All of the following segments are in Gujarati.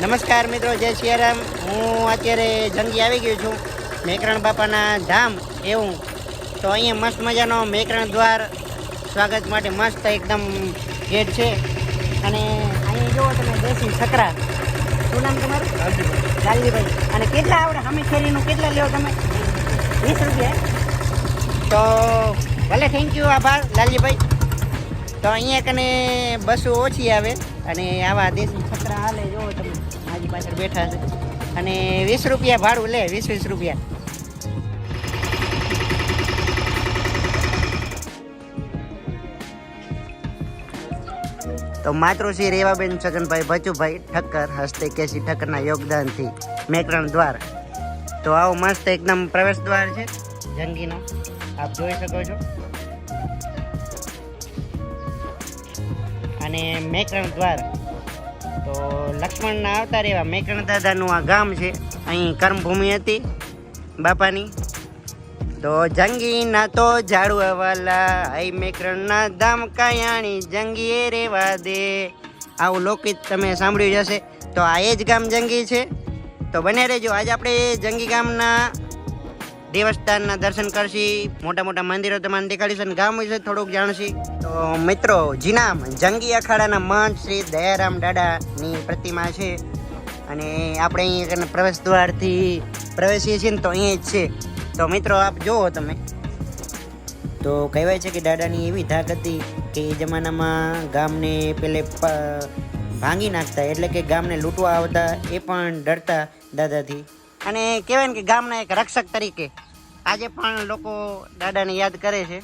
નમસ્કાર મિત્રો, જય સિયારામ. હું અત્યારે જંગી આવી ગયો છું, મેકરણ બાપાના ધામ એવું. તો અહીંયા મસ્ત મજાનો મેકરણ દ્વાર. સ્વાગત માટે મસ્ત એકદમ ગેટ છે. અને અહીંયા જુઓ તમે, દેશી સકરા શું નામ તમારું? લાલજીભાઈ. અને કેટલા આવડે? હમી શેરીનું કેટલા લ્યો તમે? વીસ રૂપિયા. તો ભલે થેન્ક યુ આભાર, લાલજીભાઈ. તો અહીંયા કને બસો ઓછી આવે. અને આવા દેશી પાછળ બેઠા છે. અને વીસ રૂપિયા ભાડું લે, વીસ વીસ રૂપિયા. તો માતૃશ્રી રેવાબેન છગનભાઈ ભચુભાઈ ઠક્કર હસ્તે કેસી ઠક્કરના યોગદાનથી મેકરણ દ્વાર. તો આવો મસ્ત એકદમ પ્રવેશ દ્વાર છે. જંગીનો. આપ જોઈ શકો છો. અને મેકરણ દ્વાર. તો લક્ષ્મણના આવતા રહેવા. મેકરણ દાદાનું આ ગામ છે. અહીં કર્મભૂમિ હતી બાપાની. તો જંગીના તો ઝાડવા વાલા હઈ મેકરણના ધામ કાયાણી જંગીએ રેવા દે. આવું લોકગીત તમે સાંભળ્યું જશે તો આ એ જ ગામ જંગી છે. તો બને રહેજો. આજે આપણે જંગી ગામના દેવસ્થાનના દર્શન કરશી મોટા મોટા મંદિરો તમને દેખાડીશ અને ગામ વિશે થોડુંક જાણશી. તો મિત્રો જીનામ જંગી અખાડાના મહંત શ્રી દયારામ દાદાની પ્રતિમા છે. અને આપણે અહીંયા પ્રવેશ દ્વારથી પ્રવેશીએ છીએ ને તો અહીંયા જ છે. તો મિત્રો, આપ જુઓ તમે. તો કહેવાય છે કે દાદાની એવી ધાક હતી કે એ જમાનામાં ગામને પેલે ભાંગી નાખતા, એટલે કે ગામને લૂંટવા આવતા, એ પણ ડરતા દાદાથી. અને કહેવાય ને કે ગામના એક રક્ષક તરીકે આજે પણ લોકો દાદાને યાદ કરે છે.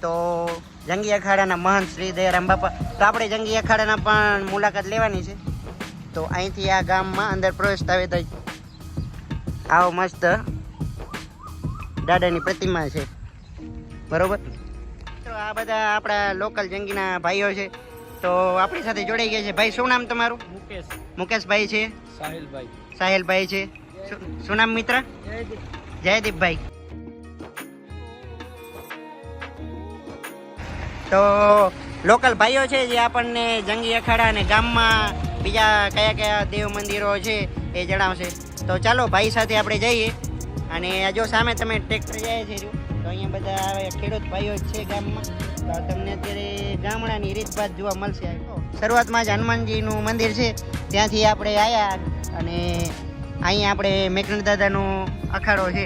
તો જંગી અખાડાના મહંત શ્રી દયારામ બાપા તો આપણે જંગી અખાડાના પણ મુલાકાત લેવાની છે. તો અહીંથી આ ગામમાં અંદર પ્રવેશતા આવે તો આવો મસ્ત દાદાની પ્રતિમા છે. બરોબર? તો આ બધા આપણા લોકલ જંગીના ભાઈઓ છે. તો આપણી સાથે જોડાઈ ગયા છે. ભાઈ શું નામ તમારું? મુકેશ. મુકેશભાઈ છે. સાહિલભાઈ. સાહેલભાઈ છે. શું- શું નામ મિત્ર? જયદીપભાઈ. તો લોકલ ભાઈઓ છે જે આપણને જંગી અખાડા અને ગામમાં બીજા કયા કયા દેવ મંદિરો છે એ જણાવશે. તો ચાલો ભાઈ સાથે આપણે જઈએ. અને જો સામે તમે ટ્રેક્ટર જાય છે તો અહીંયા બધા ખેડૂત ભાઈઓ છે ગામમાં. તો તમને અત્યારે ગામડાની રીતભાત જોવા મળશે. શરૂઆતમાં જ હનુમાનજીનું મંદિર છે, ત્યાંથી આપણે આવ્યા અને અહીંયા આપણે મેકરણ દાદાનો અખાડો છે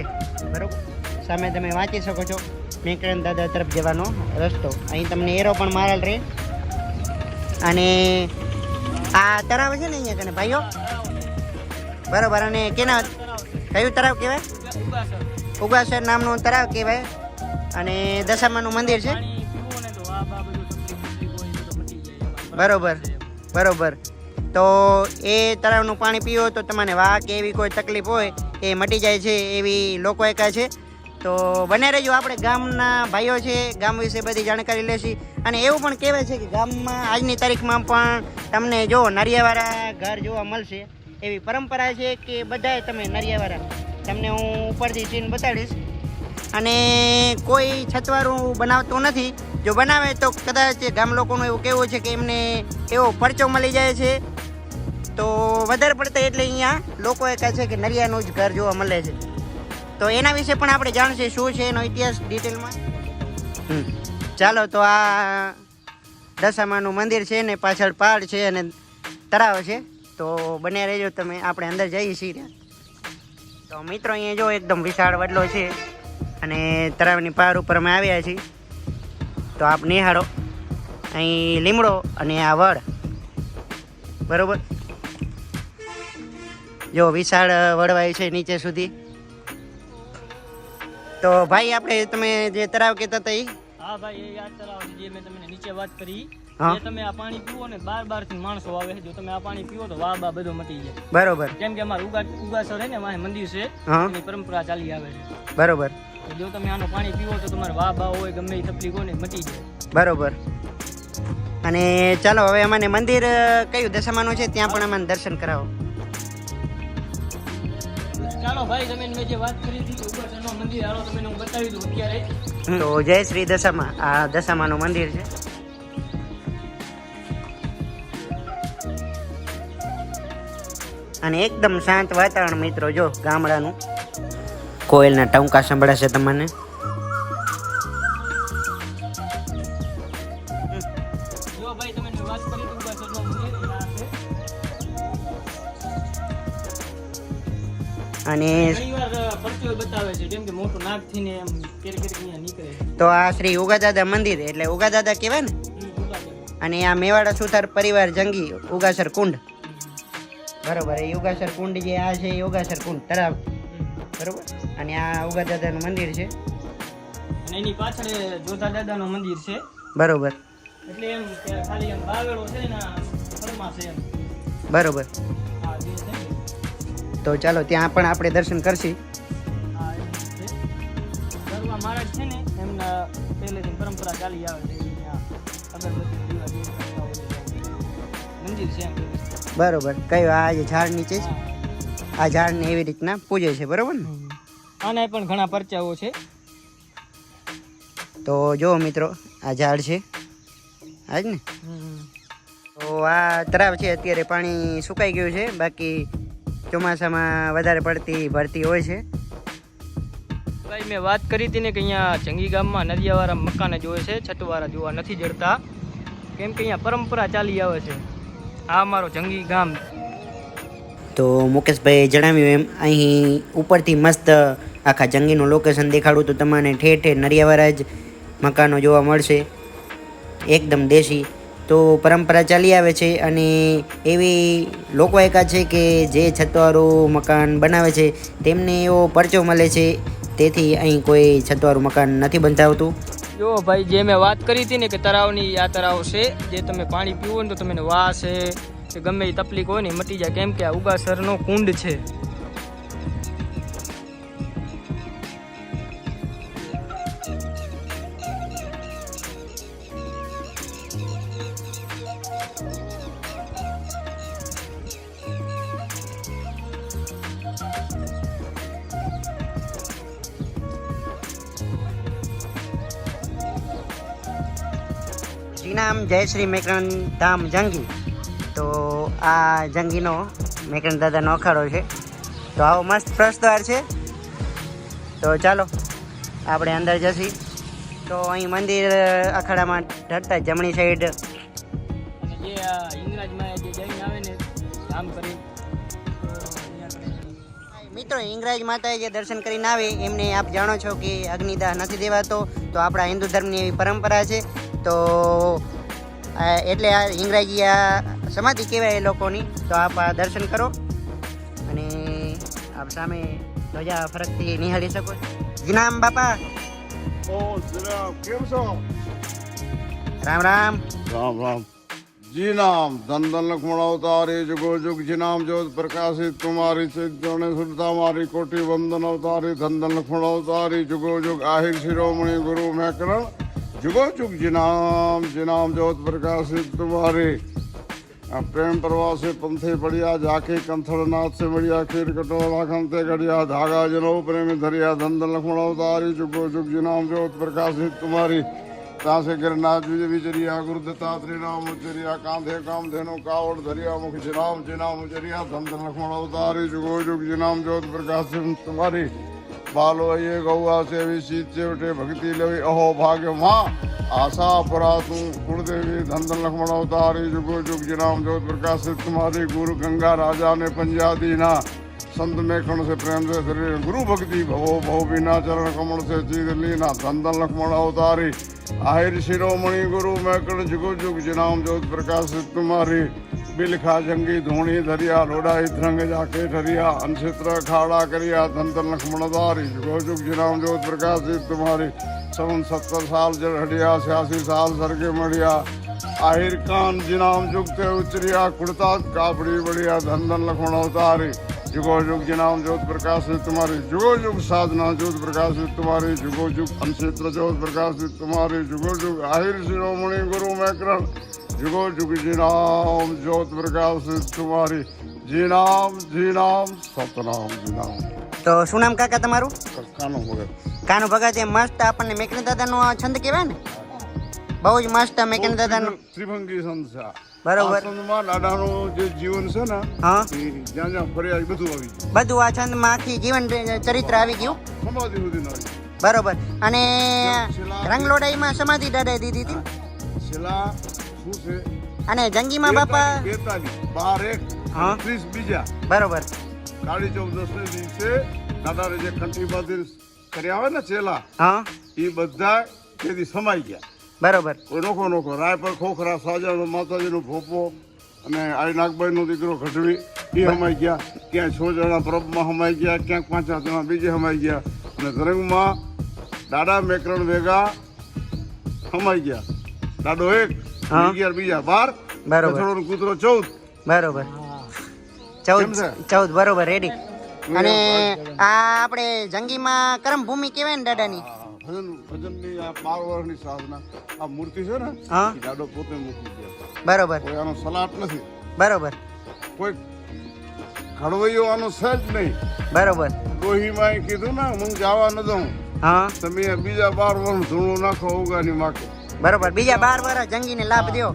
બરોબર? સામે તમે વાંચી શકો છો મેકરણ દાદા તરફ જવાનો રસ્તો. અહીં તમને એરો પણ મારેલ રહે. અને આ તળાવ છે ને અહીંયા કને ભાઈઓ? બરોબર અને કેના કયું તળાવ કહેવાય? ઉગાસર નામનું તળાવ કહેવાય. અને દશામાનું મંદિર છે? બરોબર બરોબર. તો એ તળાવનું પાણી પીવો તો તમને વાહ કે એવી કોઈ તકલીફ હોય એ મટી જાય છે એવી લોકોએકા છે. તો બને રહેજો, આપણે ગામના ભાઈઓ છે, ગામ વિશે બધી જાણકારી લેશી. અને એવું પણ કહેવાય છે કે ગામમાં આજની તારીખમાં પણ તમને જો નરિયાવાળા ઘર જોવા મળશે, એવી પરંપરા છે કે બધાએ તમે નરિયાવાળા. તમને હું ઉપરથી સીન બતાડીશ. અને કોઈ છતવારું બનાવતું નથી. જો બનાવે તો કદાચ ગામ લોકોનું એવું કહેવું છે કે એમને એવો પરચો મળી જાય છે. તો વધારે પડતા એટલે અહીંયા લોકોએ કહે છે કે નરિયાનું જ ઘર જોવા મળે છે. તો એના વિશે પણ આપણે જાણશે શું છે એનો ઇતિહાસ ડિટેલમાં. ચાલો તો આ દશામાનું મંદિર છે ને પાછળ પહાડ છે અને તળાવ છે. તો બને રહેજો તમે, આપણે અંદર જઈએ છીએ તો મિત્રો, અહીંયા જો એકદમ વિશાળ વડલો છે. અને તળાવની પાર ઉપર અમે આવ્યા છીએ. તો આપ નિહાળો. અહીં લીમડો અને આ વડ. બરોબર? જો વિશાળ વડવાય છે નીચે સુધી. તો ભાઈ આપણે તમે જે તળાવ કહેતા હતા એ હા ભાઈ એ યાદ તળાવ જે મેં તમને નીચે વાત કરી હા. તમે આ પાણી પીવો ને બાર બારથી માણસો આવે છે. જો તમે આ પાણી પીવો તો વાહ બા બધો મટી જાય. બરોબર. કેમ કે અમારું ઉગા ઉગાસર ને મારે મંદિર છે એની પરંપરા ચાલી આવે છે. બરોબર. તો જો તમે આનું પાણી પીવો તો તમારે વાહ બા હોય ગમે એ તકલીફ હોય ને મટી જાય. બરોબર. અને ચાલો હવે અમને મંદિર કયું દશામાનું છે? ત્યાં પણ અમને દર્શન કરાવો. ચાલો ભાઈ તમે મેં જે વાત કરી હતી કે મંદિર હાલો તમને હું બતાવી દઉં અત્યારે. તો જય શ્રી દશામાં. આ દશામાનું મંદિર છે. અને એકદમ શાંત વાતાવરણ મિત્રો જો ગામડાનું. કોયલના ટંકા સંભળાશે તમને અને તો આ શ્રી ઉગાદાદા મંદિર એટલે ઉગાદાદા કહેવાય ને અને આ મેવાડા સુથાર પરિવાર જંગી ઉગાસર કુંડ બરોબર, એ ઉગાસર કુંડ જે આ છે યોગાસર કુંડ હમ. બરોબર? અને આ ઉગાદાદાનું મંદિર છે. અને એની પાછળ જોધા દાદાનું મંદિર છે. બરોબર. એટલે એમ ખાલી એમ બાવેડો છે ને ફરમા છે એમ. બરોબર. તો ચાલો ત્યાં પણ આપણે દર્શન કરશી. છે. મહારાજ છે ને એમના પહેલેથી પરંપરા ચાલી આવે છે. મંદિર બરોબર. કયું? આ જે ઝાડ નીચે છે. આ ઝાડને એવી રીતના પૂજે છે બરોબર ને? આના પણ ઘણા પરચાઓ છે. તો જો મિત્રો આ ઝાડ છે. આજ ને? તો આ તરાવ છે અત્યારે પાણી સુકાઈ ગયું છે. બાકી ચોમાસામાં વધારે પડતી ભરતી હોય છે. ભાઈ મેં વાત કરી હતી ને કે અહીંયા જંગી ગામમાં નદિયાવાળા મકાન જોવે છે છતવાળા જોવા નથી જડતા. કેમ કે અહીંયા પરંપરા ચાલી આવે છે. આ અમારો જંગી ગામ તો મુકેશભાઈએ જણાવ્યું એમ, અહીં ઉપરથી મસ્ત આખા જંગીનું લોકેશન દેખાડું તો તમને ઠેર ઠેર નરિયાવાળા જ મકાનો જોવા મળશે. એકદમ દેશી. તો પરંપરા ચાલી આવે છે અને એવી લોકવાયકા છે કે જે છતવાળું મકાન બનાવે છે, તેમને એવો પરચો મળે છે. તેથી અહીં કોઈ છતવાળું મકાન નથી બંધાવતું. જો ભાઈ, જે મેં વાત કરી હતી ને કે તળાવની આ તળાવ છે, જે તમે પાણી પીવો ને તો તમને વાસ છે ગમે એ તકલીફ હોય ને મટી જાય. કેમ કે આ ઉગાસરનો કુંડ છે. શ્રીનામ જય શ્રી મેકરણ ધામ જંગી. આ જંગીનો મેકન દાદાનો અખાડો છે. તો આવો મસ્ત પ્રસ્તવાર છે. તો ચાલો આપણે અંદર જશી. તો અહીં મંદિર અખાડામાં ઢળતા જમણી સાઈડ જે ઇંગરાજમાં જે જઈને આવે ને આમ કરી. મિત્રો ઇંગ્રાજ માતાએ જે દર્શન કરીને આવે એમને આપ જાણો છો કે અગ્નિદાહ નથી દેવાતો. તો આપણા હિન્દુ ધર્મની એવી પરંપરા છે. તો એટલે આ હિંગરાજી આ સમાધિ કહેવાય એ લોકોની. તો આપ આ દર્શન કરો અને આપ સામે ધ્વજા ફરકથી નિહાળી શકો જીનામ બાપા. કેમ છો? રામ રામ. રામ રામ. જી નામ. ધન ધન લક્ષ્મણ અવતારી જુગો જુગ જી નામ જ્યોત પ્રકાશિત કુમારી સિદ્ધોને સુરતા મારી કોટી વંદન અવતારી ધન ધન લક્ષ્મણ અવતારી જુગો જુગ આહિર શિરોમણી ગુરુ મેકરણ जुगोजुग जिनाम जिनाम ज्योत प्रकाशित तुम्हारे प्रेम प्रवाह से पंथे पड़िया जाके कंथड़नाथ से बढ़िया खीर कटोरा खनते घड़िया धागा जनो प्रेम धरिया धंध लक्ष्मण अवतारी जुगो जुग जिनाम ज्योत प्रकाशित तुम्हारी ता से गिरनाथ विजय विचरिया गुरु दत्तात्रेय नाम उचरिया कांधे काम धेनु कावड़ धरिया मुख जिनाम जिनाम उचरिया धंध लक्ष्मण अवतारी जुगो जुग जिनाम ज्योत प्रकाशित तुम्हारी બાલોયે ગૌવા સેવી, શીત છેવટે ભક્તિ લેવી. અહો ભાગ્યમાં આશા પરાતું કુળદેવી ધંધન લક્ષ્મણ અવતારી જુગો જુગ જનામ જોત પ્રકાશિત કુમારી ગુરુ ગંગા રાજા ને પંજાદીના સંત મેખણ સે પ્રેમ સે શરીર ગુરુ ભક્તિ ભવો ભવ બિના ચરણ કમળ સે ચીર લીના ધંધન લક્ષ્મણ અવતારી. આહિર શિરોમણી ગુરુ મેકણ જુગો જુગ જનામ જોત પ્રકાશિત કુમારી आहिर शिरोमणि गुरु मैं कण जुगो जुग जिनाम ज्योत प्रकाश तुम्हारी बिलखा जंगी धूणी धरिया लोडाई रंग जाके ठरिया अनक्षेत्र खाड़ा करिया धन धन लक्ष्मण दारी जुगो जुग जिनाम ज्योत प्रकाश तुम्हारी सवन सत्तर साल जड़ हटिया छियासी साल सरगे मढ़िया आहिर कान जिनाम जुगते उचरिया कुड़ता कापड़ी बढ़िया धन धन लक्ष्मण अवतारी जुगो जुग जिनाम ज्योत प्रकाश तुम्हारी जुगो जुग साधना ज्योत प्रकाश तुम्हारी जुगो जुग अनक्षेत्र ज्योत प्रकाश तुम्हारी जुगो जुग आहिर शिरोमणि गुरु मैकरण જુગો જુગજી નામ જ્યોત પ્રકાશ કુમારી જી નામ જી નામ સતનામ જી તો શું નામ કાકા તમારું? કાનો ભગત. કાનો ભગત એ મસ્ત આપણને મેકની દાદાનો છંદ કહેવાય ને? બહુ જ મસ્ત મેકની દાદાનો. ત્રિભંગી સંસાર બરોબર. છંદમાં દાદાનું જે જીવન છે ને હા. જ્યાં જ્યાં ફર્યા બધું આવી બધું આ છંદમાં આખી જીવન ચરિત્ર આવી ગયું. સમાધિ સુધી આવી બરોબર. અને રંગલોડાઈમાં સમાધિ દાદાએ દીધી હતી? છેલ્લા અને જંગીમાં બાપા? બેતાલીસ બાર એક હા. ત્રીસ બીજા. બરોબર. કાળી ચૌદસ ને દિવસે દાદાને જે કંઠી બાંધી કર્યા હોય ને ચેલા હા. એ બધા તેથી સમાઈ ગયા. બરોબર. કોઈ નોખો નોખો. રાય પર ખોખરા સાજાનો માતાજીનો ભોપો અને આઈ નાગભાઈનો દીકરો ઘટવી એ હમાઈ ગયા. ક્યાંય છ જણા પ્રભમાં હમાઈ ગયા ક્યાંક પાંચ જણા બીજે હમાઈ ગયા. અને ધરંગમાં દાડા મેકરણ ભેગા સમાઈ ગયા. દાડો એક. અગિયાર બીજા બાર બરોબર. કૂતરો ચૌદ. બરોબર. ચૌદ ચૌદ બરોબર રેડી અને આ આપણે જંગીમાં કરમ ભૂમિ કહેવાય ને દાદાની? ભજન ભજનની આ બાર વર્ષની સાધના. આ મૂર્તિ છે ને દાડો પોતે મૂકી ગયા બરોબર. કોઈ આનો સલાટ નથી. બરોબર. કોઈ ઘડવૈયો આનો સજ નહીં. બરોબર. ડોહીમાં કીધું ને હું જવા ન દઉં. હા. તમે બીજા બાર વર્ષ ધૂણું નાખો ઉગાની માકે બરોબર. બીજા બાર વર્ષ જંગીને લાભ દ્યો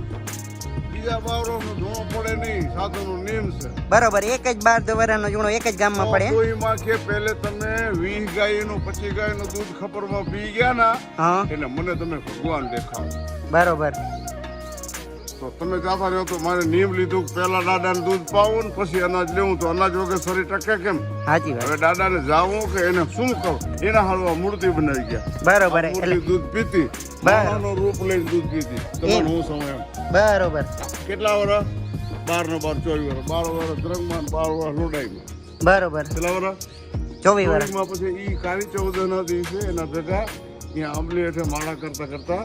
બીજા બાર ધૂણો પડે નહીં સાધુનો નિયમ છે. બરોબર એક જ બાર વર્ષનો જૂણો એક જ ગામમાં પડે. ડોહીમાં કે પહેલે તમે વીસ ગાયનું પચીસ ગાયનું દૂધ ખપરમાં પી ગયા ના હા. એટલે મને તમે ભગવાન દેખાવ બરોબર. તો તમે જાતા રહ્યો તો મારે નિયમ લીધું પહેલા દાદાને દૂધ પાવું ને પછી અનાજ લેવું તો અનાજ વગર શરીર ટકે કેમ? સાચી વાત. હવે દાદાને જાવું કે એને શું કહું? એના હાલવા મૂર્તિ બનાવી ગયા. બરોબર એટલે દૂધ પીતી. રૂપ લઈને દૂધ પીતી. તમારું હું સમય બરોબર. કેટલા વર્ષ? બાર નો બાર ચોવીસ વર્ષ. બાર વર્ષ દ્રંગમાં બાર વર્ષ લોડાઈમાં બરોબર. કેટલા વર્ષ? ચોવીસ વર્ષ. પછી ઈ કાળી ચૌદના દિવસે એના ભેગા અહીંયા આંબલી હેઠે માળા કરતા કરતા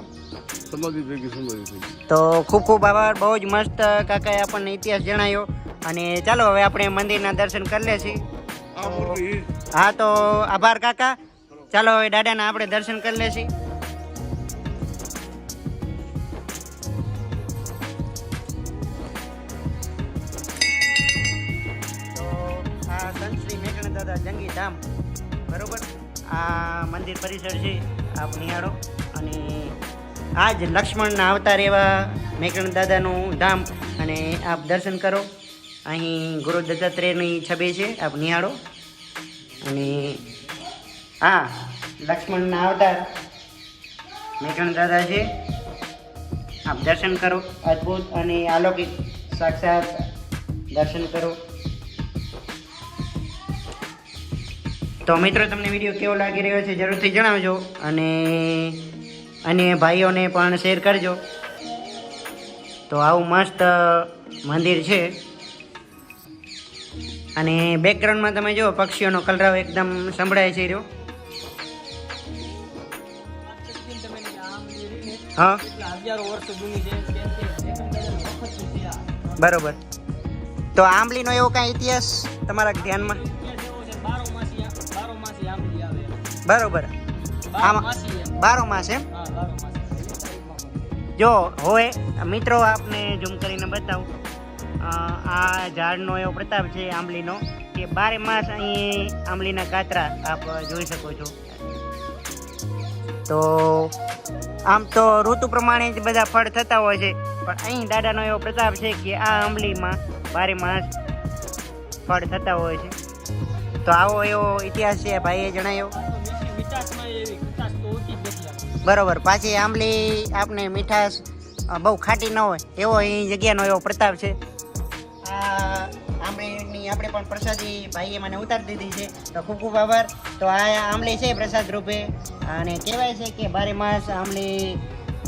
સમાધિ ભેગી સમાધિ થઈ તો ખૂબ ખૂબ આભાર બહુ જ મસ્ત કાકાએ આપણને ઇતિહાસ જણાયો. અને ચાલો હવે આપણે મંદિરના દર્શન કરી જ. હા તો આભાર કાકા. ચાલો હવે દાદાના આપણે દર્શન કરી મેઘણા દાદા જંગી ધામ બરોબર? આ મંદિર પરિસર છે. આપ નિહાળો. અને આ જ લક્ષ્મણના અવતાર એવા મેકણ દાદાનું ધામ અને આપ દર્શન કરો. અહીં ગુરુ દત્તાત્રેયની છબી છે, આપ નિહાળો. અને આ લક્ષ્મણના અવતાર મેકણ દાદા છે, આપ દર્શન કરો. અદ્ભુત અને અલૌકિક સાક્ષાત દર્શન કરો. તો મિત્રો, તમને વીડિયો કેવો લાગી રહ્યો છે જરૂરથી જણાવજો અને અન્ય ભાઈઓને પણ શેર કરજો. તો આવું મસ્ત મંદિર છે. અને બેકગ્રાઉન્ડમાં તમે જુઓ, પક્ષીઓનો કલરવ એકદમ સંભળાય છે રહ્યો. હા? બરોબર. તો આંબલીનો એવો કાંઈ ઇતિહાસ તમારા ધ્યાનમાં? બરોબર. બારો આમાં- માસી એમ. બારો માસ એમ. જો હોય મિત્રો આપને ઝૂમ કરીને બતાવું. આ ઝાડનો એવો પ્રતાપ છે આંબલીનો કે બારે માસ અહીં આંબલીના કાતરા આપ જોઈ શકો છો. તો આમ તો ઋતુ પ્રમાણે જ બધા ફળ થતા હોય છે પણ અહીં દાદાનો એવો પ્રતાપ છે કે આ આંબલીમાં બારે માસ ફળ થતા હોય છે. તો આવો એવો ઇતિહાસ છે ભાઈએ જણાવ્યો. બરોબર. પાછી આંબલી આપને મીઠાશ બહુ ખાટી ન હોય, એવો અહીં જગ્યાનો એવો પ્રતાપ છે. આ આંબલીની આપણે પણ પ્રસાદી ભાઈએ મને ઉતારી દીધી છે, તો ખૂબ ખૂબ આભાર. તો આ આંબલી છે પ્રસાદ રૂપે. અને કહેવાય છે કે બારે માસ આંબલી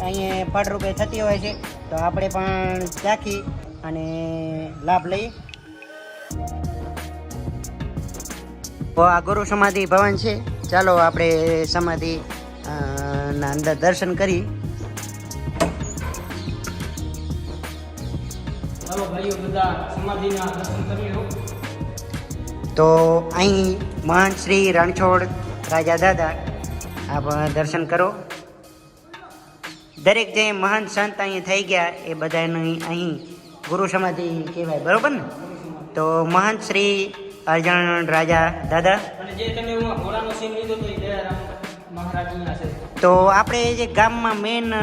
અહીંયા ફળ રૂપે થતી હોય છે. તો આપણે પણ ચાખી અને લાભ લઈએ. તો આ ગુરુ સમાધિ ભવન છે. ચાલો આપણે સમાધિ ના અંદર દર્શન કરી. તો અહીં મહાન શ્રી રણછોડ રાજા દાદા આપ દર્શન કરો. દરેક જે મહાન સંત અહીં થઈ ગયા એ બધાની અહીં ગુરુ સમાધિ કહેવાય બરોબર ને? તો મહાન શ્રી અર્જણ રાજા દાદા. અને જે તમે તો આપણે જે ગામમાં મેન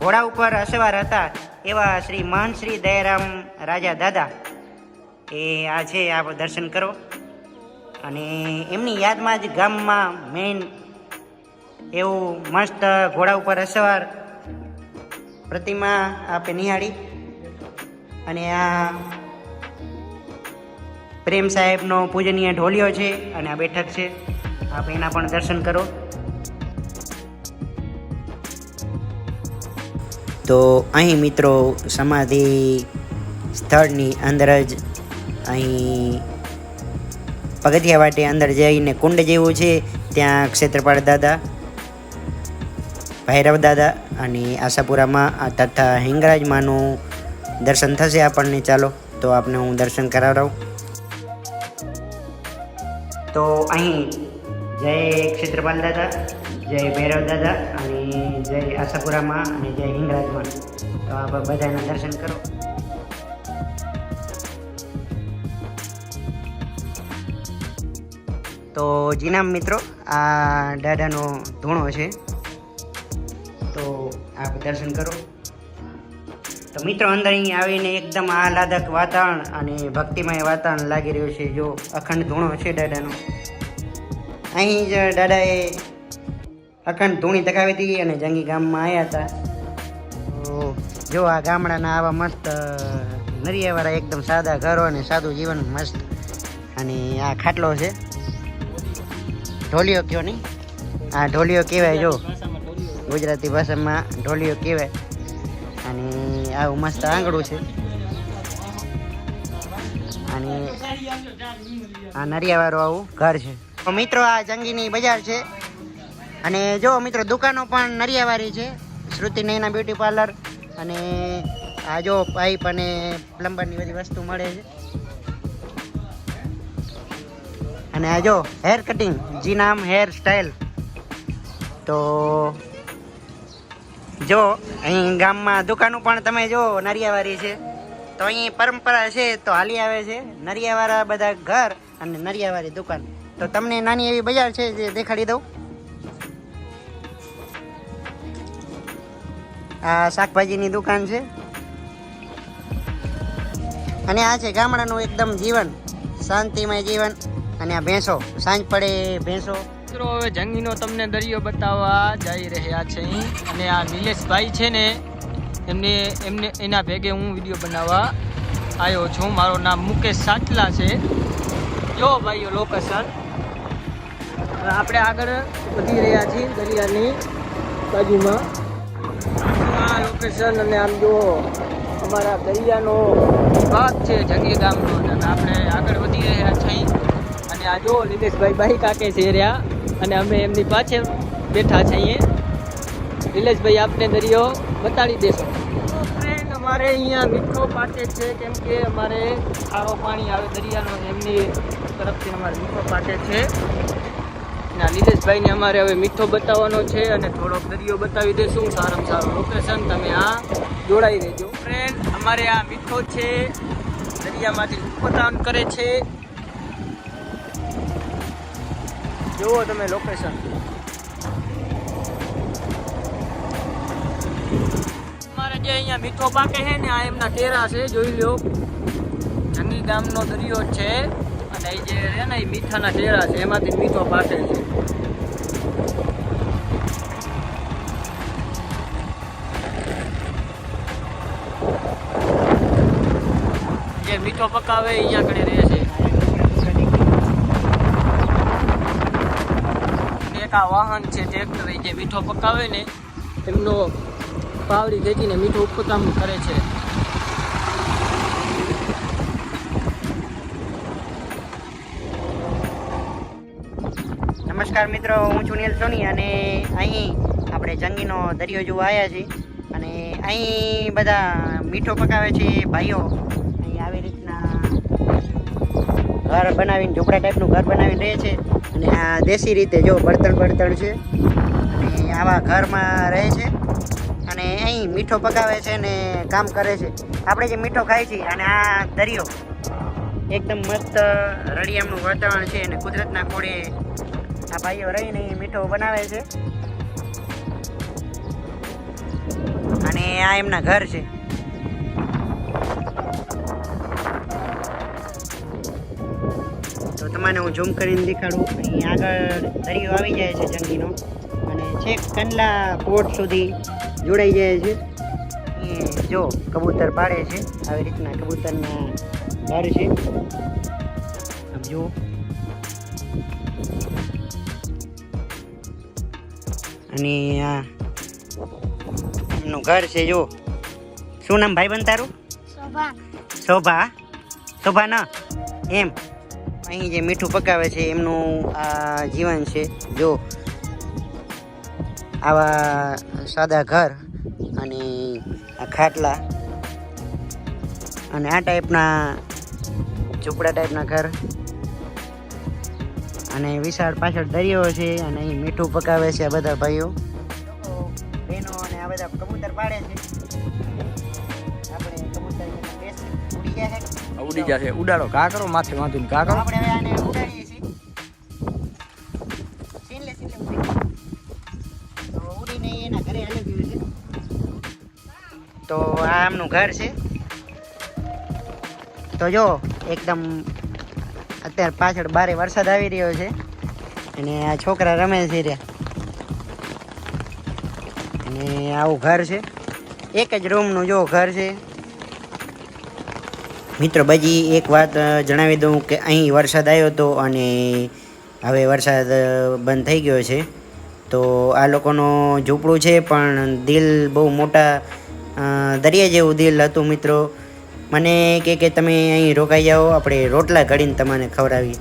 ઘોડા ઉપર અસવાર હતા, એવા શ્રી મહંત શ્રી દયારામ રાજા દાદા. એ આ છે, આપ દર્શન કરો. અને એમની યાદમાં જ ગામમાં મેઇન એવું મસ્ત ઘોડા ઉપર અસવાર પ્રતિમા આપે નિહાળી. અને આ પ્રેમ સાહેબનો પૂજનીય ઢોલિયો છે અને આ બેઠક છે. આપ એના પણ દર્શન કરો. તો અહીં મિત્રો સમાધિ સ્થળની અંદર જ અહીં પગથિયા વાટે અંદર જઈને કુંડ જેવું છે. ત્યાં ક્ષેત્રપાળ દાદા, ભૈરવ દાદા અને આશાપુરામાં તથા હિંગરાજમાંનું દર્શન થશે આપણને. ચાલો, તો આપને હું દર્શન કરાવડાવું. તો અહીં જય ક્ષેત્રપાલ દાદા, જય ભૈરવ દાદા અને જય આશાપુરામાં અને જય હિંગરાજમાં તો આપ બધાના દર્શન કરો. તો જીનામ મિત્રો, આ દાદાનો ધૂણો છે. તો આપ દર્શન કરો. તો મિત્રો, અંદર અહીં આવીને એકદમ આહલાદક વાતાવરણ અને ભક્તિમય વાતાવરણ લાગી રહ્યું છે. જો અખંડ ધૂણો છે દાદાનો. અહીં જ દાદાએ અખંડ ધૂણી તકાવી હતી અને જંગી ગામમાં આવ્યા હતા. જો આ ગામડાના આવા મસ્ત નરિયાવાળા એકદમ સાદા ઘરો અને સાદું જીવન મસ્ત. અને આ ખાટલો છે. ઢોલિયો કયો નહીં? આ ઢોલિયો કહેવાય જો. ગુજરાતી ભાષામાં ઢોલિયો કહેવાય. અને આવું મસ્ત આંગળું છે. અને આ નરિયાવાળું આવું ઘર છે. તો મિત્રો આ જંગીની બજાર છે. અને જો મિત્રો, દુકાનો પણ નરિયાવાળી છે. શ્રુતિ નૈના બ્યુટી પાર્લર અને આ જો પાઇપ અને પ્લમ્બરની બધી વસ્તુ મળે છે. અને આ જો હેર કટિંગ, જી નામ હેર સ્ટાઇલ. તો જો અહીં ગામમાં દુકાનો પણ તમે જો નરિયાવાળી છે. તો અહીં પરંપરા છે, તો હાલી આવે છે. નરિયાવાળા બધા ઘર અને નરિયાવાળી દુકાન. તો તમને નાની એવી બજાર છે જે દેખાડી દઉં. આ શાકભાજીની દુકાન છે. અને આ છે ગામડાનું એકદમ જીવન, શાંતિમય જીવન. અને આ ભેંસો, સાંજ પડે ભેંસો. મિત્રો, હવે જંગીનો તમને દરિયો બતાવવા જઈ રહ્યા છે અને આ નિલેશભાઈ છે ને, એમને એમને, એના ભેગે હું વીડિયો બનાવવા આવ્યો છું. મારું નામ મુકેશ સાચલા છે. જો ભાઈઓ લોકેશન આપણે આગળ વધી રહ્યા છીએ દરિયાની બાજુમાં. લોકેશન અને આમ જુઓ, અમારા દરિયાનો ભાગ છે, જંગી ગામનો, અને આપણે આગળ વધી રહ્યા છીએ. અને આ જો નિલેશભાઈ બાઈક આકે છે રહ્યા, અને અમે એમની પાછળ બેઠા છીએ. નિલેશભાઈ આપને દરિયો બતાડી દેશો. ફ્રેન્ડ અમારે અહીંયા મીઠો પાટે છે, કેમ કે અમારે ખારો પાણી આવે દરિયાનો, એમની તરફથી અમારે મીઠો પાટે છે. ના, નિલેશભાઈને અમારે હવે મીઠો બતાવવાનો છે અને થોડોક દરિયો બતાવી દઈશું સારામાં સારું લોકેશન તમે આ જોડાઈ દેજો ફ્રેન્ડ અમારે આ મીઠો છે. દરિયામાંથી ઉત્પન્ન કરે છે. જુઓ તમે લોકેશન અમારે જે અહીંયા મીઠો પાકે છે ને, આ એમના ટેરા છે, જોઈ લો જંગી ગામનો દરિયો છે. એ જે છે. એ મીઠાના ટેરા છે, એમાંથી મીઠો પાકે છે. જે મીઠો પકાવે અહીંયા કણે રહે છે. એક આ વાહન છે, ટ્રેક્ટર જે મીઠો પકાવે ને, એમનો પાવડી ખેંચીને મીઠું ઉપકામ કરે છે. નમસ્કાર મિત્રો, હું છું નીલ સોની અને અહીં આપણે જંગીનો દરિયો જોવા આવ્યા છીએ અને અહીં બધા મીઠો પકાવે છે ભાઈઓ. અહીં આવી રીતના ઘર બનાવીને ઝૂંપડા ટાઈપનું ઘર બનાવીને રહે છે અને આ દેશી રીતે જો બળતણ બળતણ છે અને આવા ઘરમાં રહે છે અને અહીં મીઠો પકાવે છે ને કામ કરે છે. આપણે જે મીઠો ખાય છીએ અને આ દરિયો એકદમ મસ્ત રળિયામનું વાતાવરણ છે અને કુદરતના કોળે આ ભાઈઓ રહીને મીઠો બનાવે છે. અને આ એમના ઘર છે. તો તમને હું ઝૂમ કરીને દેખાડું. અહીં આગળ દરિયો આવી જાય છે જંગીનો. અને છેક કંડલા પોર્ટ સુધી જોડાઈ જાય છે. એ જો કબૂતર પાડે છે. આવી રીતના કબૂતરના ઘર છે. જુઓ. અને આ એમનું ઘર છે જો. શું નામ ભાઈ બન તારું? શોભા. શોભા. ન એમ. અહીં જે મીઠું પકાવે છે એમનું આ જીવન છે. જો. આવા સાદા ઘર અને આ ખાટલા અને આ ટાઈપના ઝૂંપડા ટાઈપના ઘર. અને વિશાળ પાછળ દરિયો છે અને અહીં મીઠું પકાવે છે આ બધા ભાઈઓ. બહેનો અને આ બધા કબૂતર પાડે છે. આપણે કબૂતર ઉડી ગયા છે. ઉડી જશે ઉડાડો. કા કરો માથે વાંધો કા કરો. આપણે હવે આને ઉડાડીએ છીએ. સીન લે સીન લે ઉડી. તો ઉડીને એના ઘરે હાલી ગયું છે. તો આ આમનું ઘર છે. તો જો એકદમ અત્યારે પાછળ બારે વરસાદ આવી રહ્યો છે. અને આ છોકરા રમે છે રહ્યા અને આવું ઘર છે. એક જ રૂમનું જો ઘર છે. મિત્રો, બીજી એક વાત જણાવી દઉં કે અહીં વરસાદ આવ્યો હતો અને હવે વરસાદ બંધ થઈ ગયો છે. તો આ લોકોનું ઝૂંપડું છે, પણ દિલ બહુ મોટા દરિયા જેવું દિલ હતું, મિત્રો. મને કે કે તમે અહીં રોકાઈ જાઓ, આપણે રોટલા ઘડીને તમને ખવડાવી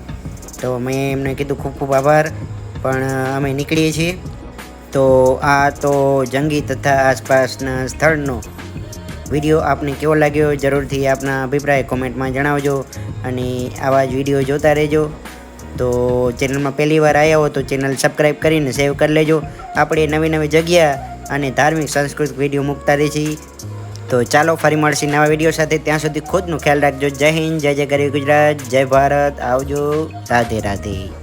તો મેં એમને કીધું ખૂબ ખૂબ આભાર, પણ અમે નીકળીએ છીએ. તો આ તો જંગી તથા આસપાસના સ્થળનો વીડિયો આપને કેવો લાગ્યો, જરૂરથી આપના અભિપ્રાય કોમેન્ટમાં જણાવજો અને આવા જ વીડિયો જોતા રહેજો. તો ચેનલમાં પહેલી વાર આવ્યા હો તો ચેનલ સબસ્ક્રાઈબ કરીને સેવ કરી લેજો. આપણે નવી નવી જગ્યા અને ધાર્મિક, સાંસ્કૃતિક વીડિયો મૂકતા રહીએ છીએ. તો ચાલો ફરી મળશે નવા વીડિયો સાથે. ત્યાં સુધી ખુદનું ખ્યાલ રાખજો. જય હિન્દ, જય જય ગરીબ ગુજરાત, જય ભારત. આવજો. રાધે રાધે.